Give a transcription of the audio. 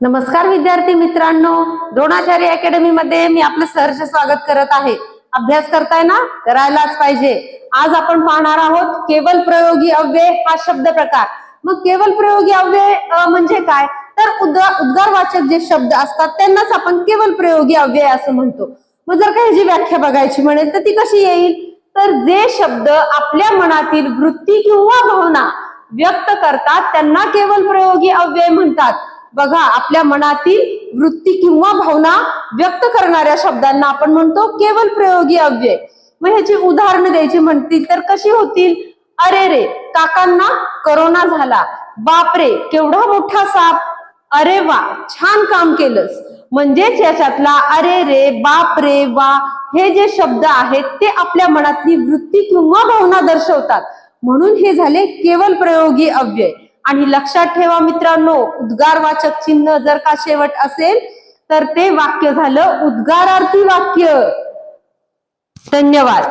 नमस्कार विद्यार्थी मित्रांनो. द्रोणाचार्य अकॅडमी मध्ये मी आपलं सहर्ष स्वागत करत आहे. अभ्यास करताय ना? करायलाच पाहिजे. आज आपण पाहणार आहोत केवल प्रयोगी अव्यय हा शब्द प्रकार. मग केवल प्रयोगी अव्यय म्हणजे काय? तर उद्गार उद्गारवाचक जे शब्द असतात त्यांनाच आपण केवल प्रयोगी अव्यय असं म्हणतो. मग जर का ह्याची व्याख्या बघायची म्हणेल तर ती कशी येईल? तर जे शब्द आपल्या मनातील वृत्ती किंवा भावना व्यक्त करतात त्यांना केवल प्रयोगी अव्यय म्हणतात. बघा आपल्या मनातील वृत्ती किंवा भावना व्यक्त करणाऱ्या शब्दांना आपण म्हणतो केवल प्रयोगी अव्यय. मग ह्याची उदाहरणं द्यायची म्हणतील तर कशी होतील? अरे रे काकांना करोना झाला. बापरे केवढा मोठा साप. अरे वा छान काम केलंस. म्हणजेच याच्यातला अरे रे बाप रे वा हे जे शब्द आहेत ते आपल्या मनातली वृत्ती किंवा भावना दर्शवतात. म्हणून हे झाले केवल प्रयोगी अव्यय. आणि लक्षात ठेवा मित्रांनो उद्गारवाचक चिन्ह जर का शेवट असेल तर ते वाक्य झालं उद्गारार्थी वाक्य. धन्यवाद.